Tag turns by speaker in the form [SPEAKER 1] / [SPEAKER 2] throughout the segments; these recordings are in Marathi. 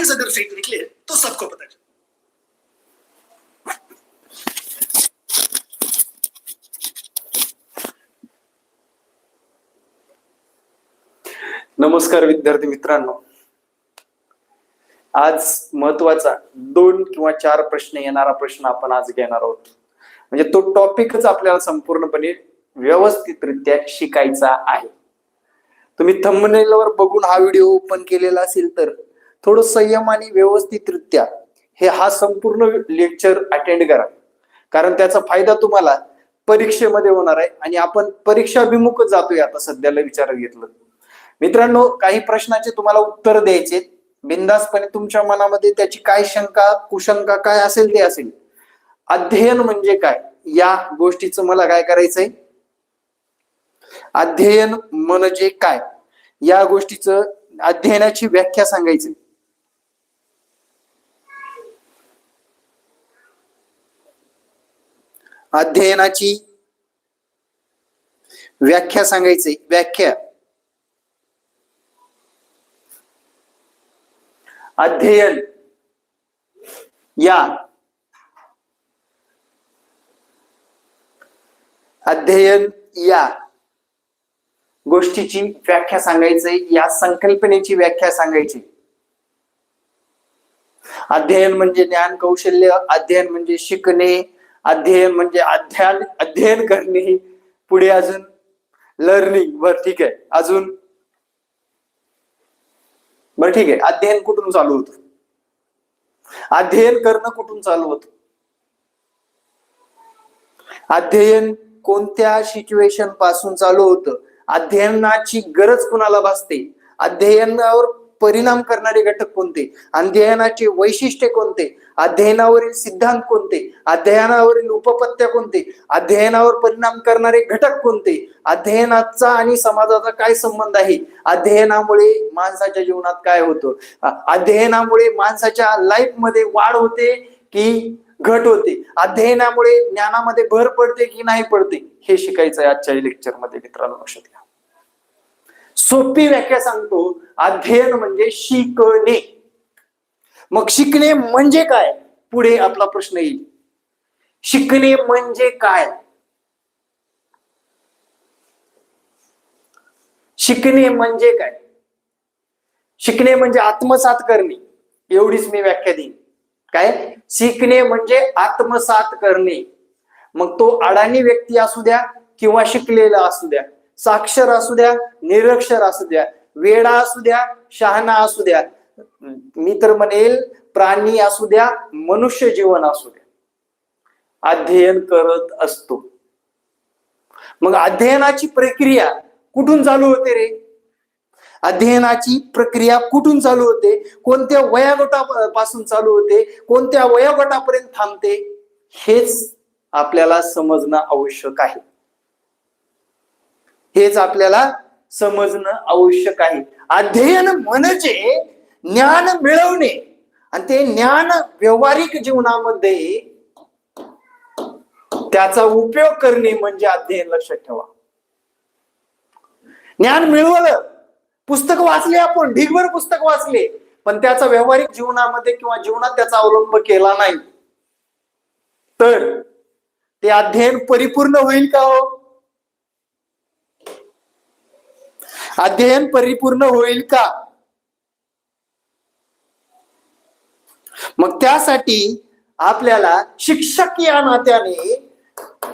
[SPEAKER 1] साइंस अगर फेक निकले तो सबको पता चले।
[SPEAKER 2] नमस्कार विद्यार्थी मित्रांनो. आज महत्त्वाचा दोन किंवा चार प्रश्न येणारा प्रश्न आपण आज घेणार आहोत. म्हणजे तो टॉपिकच आपल्याला संपूर्णपणे व्यवस्थितरित्या शिकायचा आहे. तुम्ही थंबनेलवर बघून हा व्हिडिओ ओपन केलेला असेल तर थोडं संयम आणि व्यवस्थितरित्या हे हा संपूर्ण लेक्चर अटेंड करा. कारण त्याचा फायदा तुम्हाला परीक्षेमध्ये होणार आहे आणि आपण परीक्षाभिमुख जातोय आता सध्याला विचारात घेतलं. मित्रांनो काही प्रश्नाचे तुम्हाला उत्तर द्यायचे बिंदासपणे तुमच्या मनामध्ये त्याची काय शंका कुशंका काय असेल ते असेल. अध्ययन म्हणजे काय? या गोष्टीचं मला काय करायचंय? अध्ययन म्हणजे काय? या गोष्टीचं अध्ययनाची व्याख्या सांगायची अध्ययनाची व्याख्या सांगायची. व्याख्या. अध्ययन. या. अध्ययन या. गोष्टीची व्याख्या सांगायची या संकल्पनेची व्याख्या सांगायची. अध्ययन म्हणजे ज्ञान कौशल्य. अध्ययन म्हणजे शिकणे. अध्ययन म्हणजे अध्ययन अध्ययन करणे पुढे अजून लर्निंग बर ठीक आहे. अजून? बर ठीक आहे. अध्ययन कुठून चालू होतं? अध्ययन करणं कुठून चालू होतं? अध्ययन कोणत्या सिच्युएशनपासून चालू होतं? अध्ययनाची गरज कुणाला भासते? अध्ययनावर परिणाम करणारे घटक कोणते? अध्ययनाचे वैशिष्ट्य कोणते? अध्ययनावरील सिद्धांत कोणते? अध्ययनावरील उपपत्त्या कोणते? अध्ययनावर परिणाम करणारे घटक कोणते? अध्ययनाचा आणि समाजाचा काय संबंध आहे? अध्ययनामुळे माणसाच्या जीवनात काय होतं? अध्ययनामुळे माणसाच्या लाईफमध्ये वाढ होते की घट होते? अध्ययनामुळे ज्ञानामध्ये भर पडते की नाही पडते? हे शिकायचं आहे आजच्या लेक्चरमध्ये मित्रांनो लक्षात घ्या. सोपी व्याख्या सांगतो. अध्ययन म्हणजे शिकणे. मग शिकणे म्हणजे काय? पुढे आपला प्रश्न येईल. शिकणे म्हणजे काय? शिकणे म्हणजे काय? शिकणे म्हणजे आत्मसात करणे. एवढीच मी व्याख्या देईन. काय? शिकणे म्हणजे आत्मसात करणे. मग तो अडाणी व्यक्ती असू द्या किंवा शिकलेला असू द्या. साक्षर असू द्या निरक्षर असू द्या वेडा असू द्या शहाणा असू द्या. मी तर म्हणेल प्राणी असू द्या मनुष्य जीवन असू द्या. अध्ययन करत असतो. मग अध्ययनाची प्रक्रिया कुठून चालू होते रे? अध्ययनाची प्रक्रिया कुठून चालू होते? कोणत्या वयागटापासून चालू होते? कोणत्या वयोगटापर्यंत थांबते? हेच आपल्याला समजणं आवश्यक आहे. हेच आपल्याला समजणं आवश्यक आहे. अध्ययन म्हणजे ज्ञान मिळवणे. आणि ते ज्ञान व्यवहारिक जीवनामध्ये त्याचा उपयोग करणे म्हणजे अध्ययन लक्षात ठेवा. ज्ञान मिळवलं. पुस्तक वाचले आपण. ढिगभर पुस्तक वाचले. पण त्याचा व्यावहारिक जीवनामध्ये किंवा जीवनात त्याचा अवलंब केला नाही. तर ते अध्ययन परिपूर्ण होईल का हो? अध्ययन परिपूर्ण होईल का? मग त्यासाठी आपल्याला शिक्षक या नात्याने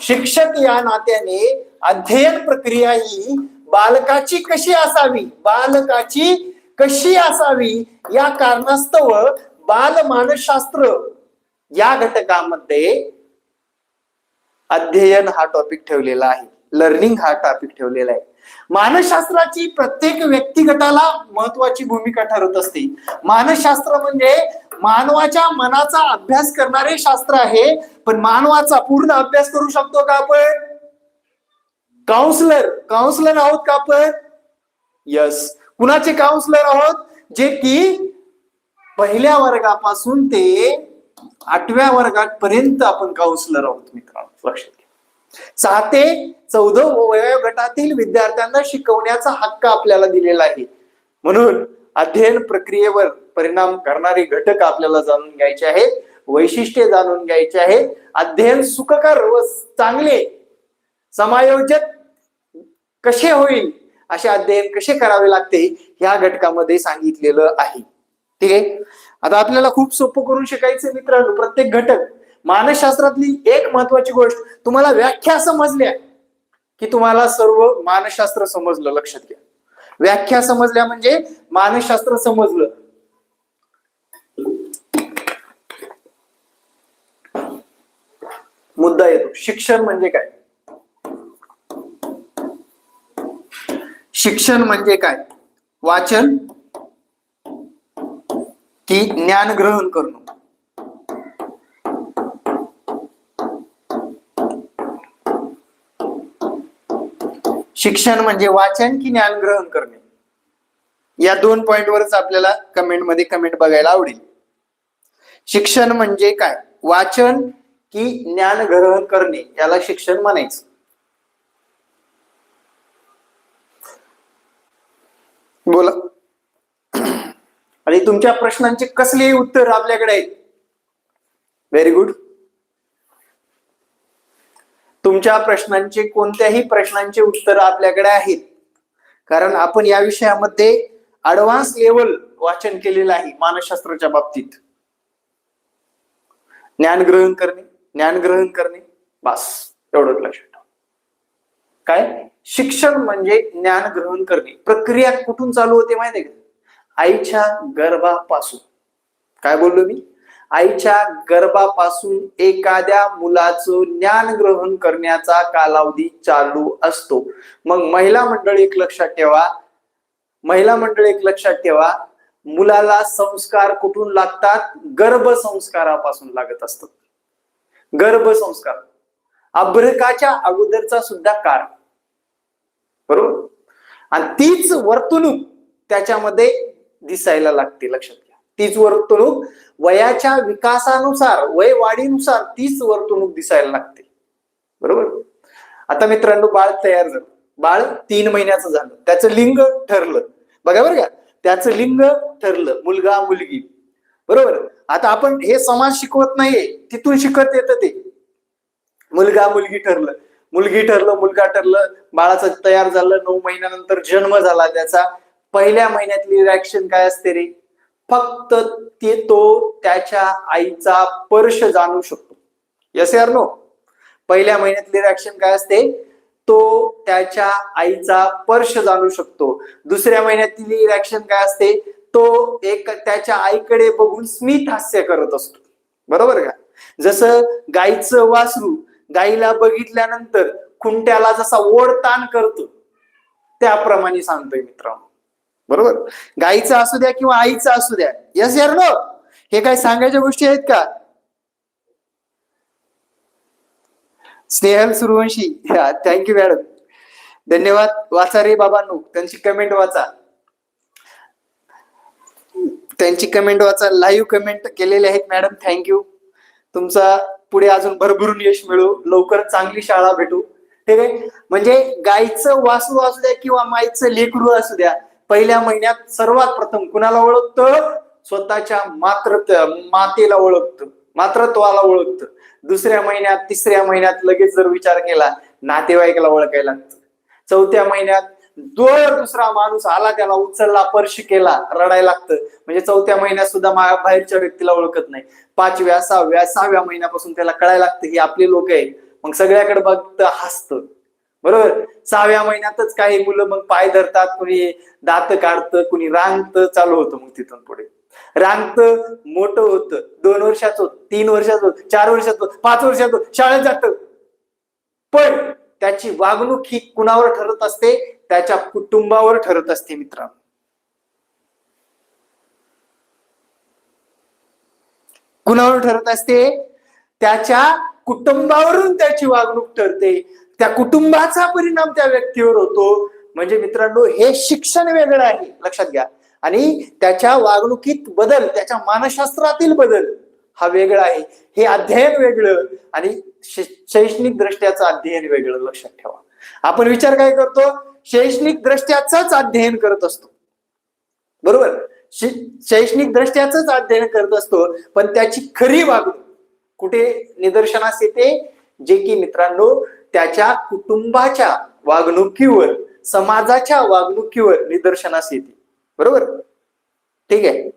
[SPEAKER 2] शिक्षक या नात्याने अध्ययन प्रक्रिया ही बालकाची कशी असावी? बालकाची कशी असावी? या कारणास्तव बालमानसशास्त्र या घटकामध्ये अध्ययन हा टॉपिक ठेवलेला आहे. लर्निंग हा टॉपिक ठेवलेला आहे. मानसशास्त्राची प्रत्येक व्यक्तिगटाला महत्वाची भूमिका ठरत असते. मानसशास्त्र म्हणजे मानवाच्या मनाचा अभ्यास करणारे शास्त्र आहे पण मानवाचा पूर्ण अभ्यास करू शकतो का आपण? काउन्सलर काउन्सलर आहोत का आपण? यस कुणाचे काउन्सलर आहोत? जे की पहिल्या वर्गापासून ते आठव्या वर्गापर्यंत आपण काउन्सलर आहोत मित्रांनो. लक्षात सहा ते चौदा वयोगटातील विद्यार्थ्यांना शिकवण्याचा हक्क आपल्याला दिलेला आहे. म्हणून अध्ययन प्रक्रियेवर परिणाम करणारे घटक आपल्याला जाणून घ्यायचे आहेत वैशिष्ट्ये जाणून घ्यायचे आहेत अध्ययन सुखकर व चांगले समायोजक कसे होईल असे अध्ययन कसे करावे लागते ह्या घटकामध्ये सांगितलेलं आहे. ठीक आहे? आता आपल्याला खूप सोपं करून शिकायचं मित्रांनो प्रत्येक घटक. मानसशास्त्रातली एक महत्वाची गोष्ट तुम्हाला व्याख्या समजल्या की तुम्हाला सर्व मानसशास्त्र समजलं लक्षात घ्या. व्याख्या समजल्या म्हणजे मानसशास्त्र समजलं. मुद्दा येतो. शिक्षण म्हणजे काय? शिक्षण म्हणजे काय? वाचन की ज्ञान ग्रहण करणं. शिक्षण म्हणजे वाचन की ज्ञान ग्रहण करणे. या दोन पॉइंटवरच आपल्याला कमेंटमध्ये कमेंट बघायला आवडेल. शिक्षण म्हणजे काय? वाचन की ज्ञान ग्रहण करणे याला शिक्षण म्हणायचं. बोला. आणि तुमच्या प्रश्नांचे कसलेही उत्तर आपल्याकडे आहेत? व्हेरी गुड तुमच्या प्रश्नांचे कोणत्याही प्रश्नांचे उत्तर आपल्याकडे आहेत. कारण आपण या विषयामध्ये अडव्हान्स लेवल वाचन केलेलं आहे मानसशास्त्राच्या बाबतीत. ज्ञान ग्रहण करणे ज्ञान ग्रहण करणे बस एवढंच लक्षात ठेवा. काय? शिक्षण म्हणजे ज्ञान ग्रहण करणे. प्रक्रिया कुठून चालू होते माहितीये का? आईच्या गर्भापासून. काय बोललो मी? आईच्या गर्भापासून एखाद्या मुलाचं ज्ञान ग्रहण करण्याचा कालावधी चालू असतो. मग महिला मंडळ एक लक्षात ठेवा. महिला मंडळ एक लक्षात ठेवा. मुलाला संस्कार कुठून लागतात? गर्भसंस्कारापासून लागत असतात. गर्भसंस्कार अभ्रकाच्या अगोदरचा सुद्धा काळ. बरोबर? आणि तीच वर्तणूक त्याच्यामध्ये दिसायला लागते लक्षात तीच वर्तणूक वयाच्या विकासानुसार वय वाढीनुसार तीच वर्तणूक दिसायला लागते. बरोबर? आता मित्रांनो बाळ तयार झालं. बाळ तीन महिन्याचं झालं. त्याचं लिंग ठरलं. बघा बरं का? त्याचं लिंग ठरलं. मुलगा मुलगी. बरोबर? आता आपण हे समाज शिकवत नाहीये. तिथून शिकत येतं ते. मुलगा मुलगी ठरलं. मुलगी ठरलं मुलगा ठरलं. बाळाचं तयार झालं. नऊ महिन्यानंतर जन्म झाला त्याचा. पहिल्या महिन्यातली रिॲक्शन काय असते रे? फक्त ते तो त्याच्या आईचा स्पर्श जाणू शकतो. यस यार नो पहिल्या महिन्यातली रिॲक्शन काय असते? तो त्याच्या आईचा स्पर्श जाणू शकतो. दुसऱ्या महिन्यातली रिॲक्शन काय असते? तो एक त्याच्या आईकडे बघून स्मित हास्य करत असतो. बरोबर का? जसं गाईचं वासरू गाईला बघितल्यानंतर खुंट्याला जसा ओढ ताण करतो त्याप्रमाणे सांगतोय मित्रांनो. बरोबर? गाईचं असू द्या किंवा आईचं असू द्या. यस यार नो हे काय सांगायच्या गोष्टी आहेत का? स्नेहल सुरवंशी. थँक्यू मॅडम धन्यवाद. वाचा रे बाबांनो. त्यांची कमेंट वाचा. त्यांची कमेंट वाचा. लाईव्ह कमेंट केलेले आहेत मॅडम थँक्यू तुमचा पुढे अजून भरभरून यश मिळू. लवकर चांगली शाळा भेटू. ठीक आहे म्हणजे गायचं वासरू असू द्या किंवा माईचं लेकरू असू द्या पहिल्या महिन्यात सर्वात प्रथम कुणाला ओळखतं? स्वतःच्या मात्र मातेला ओळखतं मात्रत्वाला ओळखतं. दुसऱ्या महिन्यात तिसऱ्या महिन्यात लगेच जर विचार केला नातेवाईकाला ओळखायला लागतं. चौथ्या महिन्यात जोर दुसरा माणूस आला त्याला उचलला स्पर्श केला रडायला लागतं. म्हणजे चौथ्या महिन्यात सुद्धा बाहेरच्या व्यक्तीला ओळखत नाही. पाचव्या सहाव्या सहाव्या महिन्यापासून त्याला कळायला लागतं ही आपली लोक आहे मग सगळ्याकडे बघत हसतं. बरोबर? सहाव्या महिन्यातच काही मुलं मग पाय धरतात कुणी दात काढतं कुणी रांगतं चालू होतं मग तिथून पुढे. रांगतं मोठं होतं दोन वर्षाचं तीन वर्षाचं चार वर्षाचं होतं पाच वर्षाचं शाळेत जातं. पण त्याची वागणूक ही कुणावर ठरत असते? त्याच्या कुटुंबावर ठरत असते मित्रांनो. कुणावर ठरत असते? त्याच्या कुटुंबावरून त्याची वागणूक ठरते. त्या कुटुंबाचा परिणाम त्या व्यक्तीवर होतो. म्हणजे मित्रांनो हे शिक्षण वेगळं आहे. लक्षात घ्या. आणि त्याच्या वागणुकीत बदल त्याच्या मानसशास्त्रातील बदल हा वेगळा आहे. हे अध्ययन वेगळं आणि शैक्षणिक दृष्ट्याचं अध्ययन वेगळं. लक्षात ठेवा. आपण विचार काय करतो? शैक्षणिक दृष्ट्याचंच अध्ययन करत असतो. बरोबर? शैक्षणिक दृष्ट्याच अध्ययन करत असतो पण त्याची खरी वागणूक कुठे निदर्शनास येते? जे की मित्रांनो त्याच्या कुटुंबाच्या वागणुकीवर समाजाच्या वागणुकीवर निदर्शनास येते. बरोबर? ठीक आहे.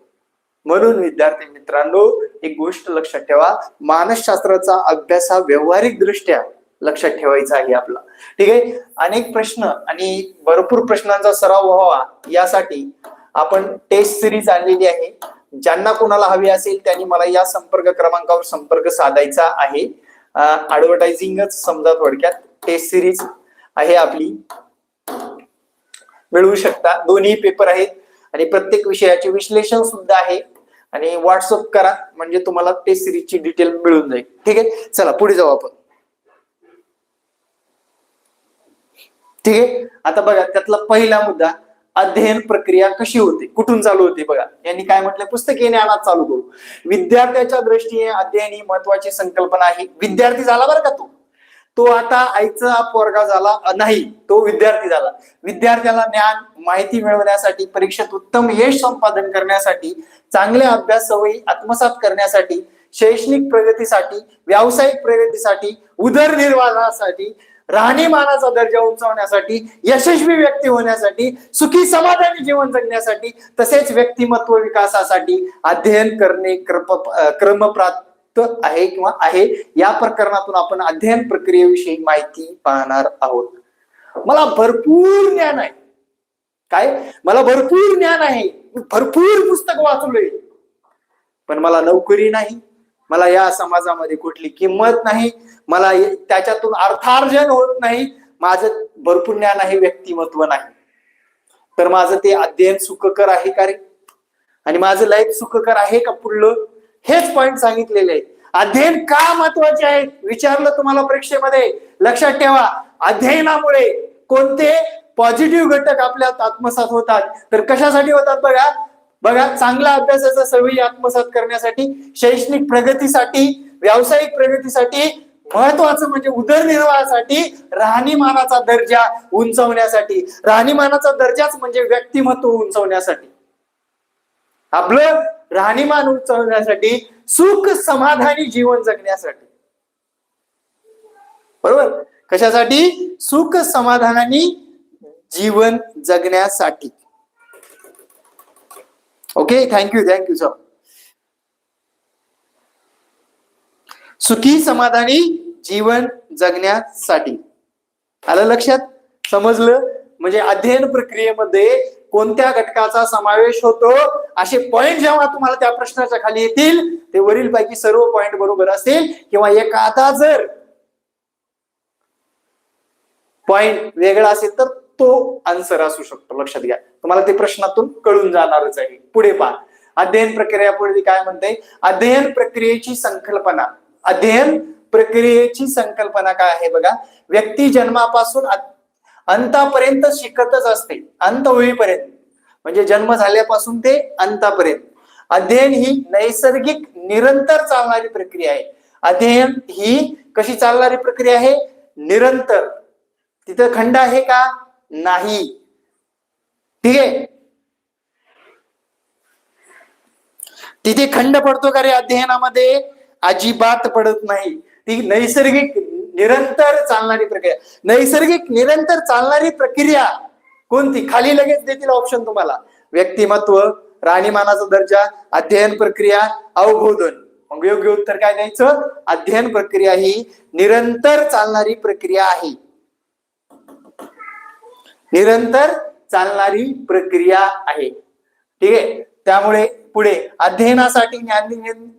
[SPEAKER 2] म्हणून विद्यार्थी मित्रांनो एक गोष्ट लक्षात ठेवा. मानसशास्त्राचा अभ्यास हा व्यावहारिक दृष्ट्या लक्षात ठेवायचा आहे आपला. ठीक आहे? अनेक प्रश्न आणि भरपूर प्रश्नांचा सराव व्हावा यासाठी आपण टेस्ट सिरीज आणलेली आहे. ज्यांना कोणाला हवी असेल त्यांनी मला या संपर्क क्रमांकावर संपर्क साधायचा आहे. ऍडव्हर्टायझिंगच समजा थोडक्यात टेस्ट सिरीज आहे आपली. मिळवू शकता. दोन्ही पेपर आहेत आणि प्रत्येक विषयाचे विश्लेषण सुद्धा आहे. आणि व्हॉट्सअप करा म्हणजे तुम्हाला टेस्ट सिरीजची डिटेल मिळून जाईल. ठीक आहे? चला पुढे जाऊ आपण. ठीक आहे? आता बघा त्यातला पहिला मुद्दा. अध्ययन प्रक्रिया कशी होते? कुठून चालू होते बघा. यांनी काय म्हटलं? पुस्तकी ज्ञानात चालू करू. विद्यार्थ्याच्या दृष्टीने अध्ययन ही महत्वाची संकल्पना आहे. विद्यार्थी झाला बरं का तो? तो आता आईचा पोरगा झाला नाही तो विद्यार्थी झाला. विद्यार्थ्याला ज्ञान माहिती मिळवण्यासाठी परीक्षेत उत्तम यश संपादन करण्यासाठी चांगल्या अभ्यास सवयी आत्मसात करण्यासाठी शैक्षणिक प्रगतीसाठी व्यावसायिक प्रगतीसाठी उदरनिर्वाहासाठी राहणीमानाचा दर्जा उंचावण्यासाठी यशस्वी व्यक्ती होण्यासाठी सुखी समाधानी जीवन जगण्यासाठी तसेच व्यक्तिमत्व विकासासाठी अध्ययन करणे क्रम क्रमप्राप्त आहे किंवा आहे. या प्रकरणातून आपण अध्ययन प्रक्रियेविषयी माहिती पाहणार आहोत. मला भरपूर ज्ञान आहे. काय? मला भरपूर ज्ञान आहे. मी भरपूर पुस्तक वाचलोय. पण मला नोकरी नाही. मला या समाजामध्ये कुठली किंमत नाही मला त्याच्यातून अर्थार्जन होत नाही माझं भरपूर ज्ञान आहे व्यक्तिमत्व नाही. तर माझं ते अध्ययन सुखकर आहे का रे? आणि माझं लाईफ सुखकर आहे का पुढलं? हेच पॉइंट सांगितलेले आहे अध्ययन का महत्त्वाचे आहे? विचारलं तुम्हाला परीक्षेमध्ये? लक्षात ठेवा अध्ययनामुळे कोणते पॉझिटिव्ह घटक आपल्यात आत्मसात होतात. तर कशासाठी होतात बघा? बघा चांगला अभ्यासाचा सवयी आत्मसात करण्यासाठी शैक्षणिक प्रगतीसाठी व्यावसायिक प्रगतीसाठी महत्वाचं म्हणजे उदरनिर्वाहासाठी राहणीमानाचा दर्जा उंचवण्यासाठी. राहणीमानाचा दर्जाच म्हणजे व्यक्तिमत्व उंचवण्यासाठी. आपलं राहणीमान उंचवण्यासाठी सुख समाधानी जीवन जगण्यासाठी. बरोबर? कशासाठी? सुख समाधानाने जीवन जगण्यासाठी. ओके थँक्यू थँक्यू सर सुखी समाधानी जीवन जगण्यासाठी. आलं लक्षात? समजलं? म्हणजे अध्ययन प्रक्रियेमध्ये कोणत्या घटकाचा समावेश होतो? असे पॉइंट जेव्हा तुम्हाला त्या प्रश्नाच्या खाली येतील ते वरील पैकी सर्व पॉइंट बरोबर असतील किंवा एखादा जर पॉइंट वेगळा असेल तर तो आन्सर असू शकतो. लक्षात घ्या. तुम्हाला ते प्रश्नातून कळून जाणारच आहे. पुढे पहा. अध्ययन प्रक्रिया पुढे काय म्हणते अध्ययन प्रक्रियेची संकल्पना. अध्ययन प्रक्रियेची संकल्पना काय आहे बघा? व्यक्ती जन्मापासून अंतापर्यंत शिकतच असते. अंत होईपर्यंत. म्हणजे जन्म झाल्यापासून ते अंतापर्यंत. अध्ययन ही नैसर्गिक निरंतर चालणारी प्रक्रिया आहे. अध्ययन ही कशी चालणारी प्रक्रिया आहे? निरंतर. तिथं खंड आहे का? नाही. ठीक आहे? तिथे खंड पडतो का रे अध्ययनामध्ये? अजिबात पडत नाही. ती नैसर्गिक निरंतर चालणारी प्रक्रिया. नैसर्गिक निरंतर चालणारी प्रक्रिया कोणती? खाली लगेच देतील ऑप्शन तुम्हाला. व्यक्तिमत्व राहणीमानाचा दर्जा अध्ययन प्रक्रिया अवबोधन. मग योग्य उत्तर काय द्यायचं? अध्ययन प्रक्रिया ही निरंतर चालणारी प्रक्रिया आहे. निरंतर चालणारी प्रक्रिया आहे. ठीक आहे? त्यामुळे पुढे अध्ययनासाठी ज्ञान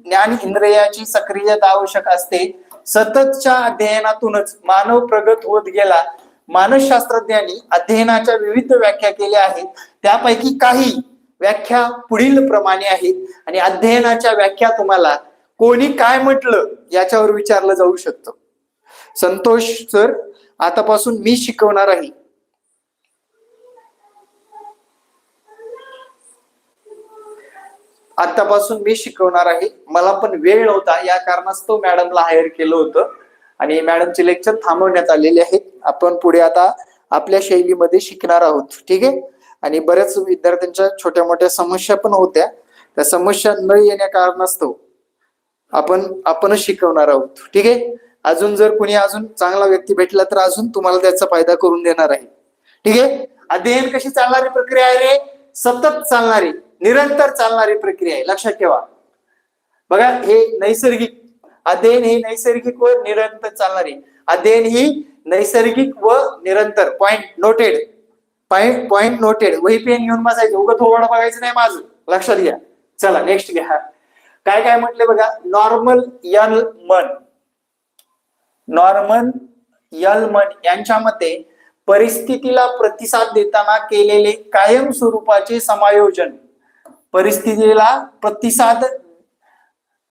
[SPEAKER 2] ज्ञान इंद्रियाची सक्रियता आवश्यक असते. सततच्या अध्ययनातूनच मानव प्रगत होत गेला. मानसशास्त्रज्ञांनी अध्ययनाच्या विविध व्याख्या केल्या आहेत. त्यापैकी काही व्याख्या पुढील प्रमाणे आहेत. आणि अध्ययनाच्या व्याख्या तुम्हाला कोणी काय म्हटलं याच्यावर विचारलं जाऊ शकतं. संतोष सर आतापासून मी शिकवणार आहे. आतापासून मी शिकवणार आहे. मला पण वेळ नव्हता. या कारणास्तव मॅडमला हायर केलं होतं. आणि मॅडमचे लेक्चर थांबवण्यात आलेले आहेत. आपण पुढे आता आपल्या शैलीमध्ये शिकणार आहोत. ठीक आहे? आणि बऱ्याच विद्यार्थ्यांच्या छोट्या मोठ्या समस्या पण होत्या. त्या समस्या न येण्या कारणास्तव आपण आपणच शिकवणार आहोत. ठीक आहे? अजून जर कुणी अजून चांगला व्यक्ती भेटला तर अजून तुम्हाला त्याचा फायदा करून देणार आहे. ठीक आहे? अध्ययन कशी चालणारी प्रक्रिया आहे रे? सतत चालणारी. निरंतर चालणारी प्रक्रिया आहे. लक्षात ठेवा. बघा हे नैसर्गिक अध्ययन ही नैसर्गिक व निरंतर चालणारी. अध्ययन ही नैसर्गिक व निरंतर. Point noted point point noted वही पेन घेऊन बसायचं. उगं थोडं बघायचं नाही माझं. लक्षात घ्या. चला नेक्स्ट घ्या. काय काय म्हटले बघा? नॉर्मल यल मन नॉर्मन यल मन यांच्या मते परिस्थितीला प्रतिसाद देताना केलेले कायम स्वरूपाचे समायोजन. परिस्थितीला प्रतिसाद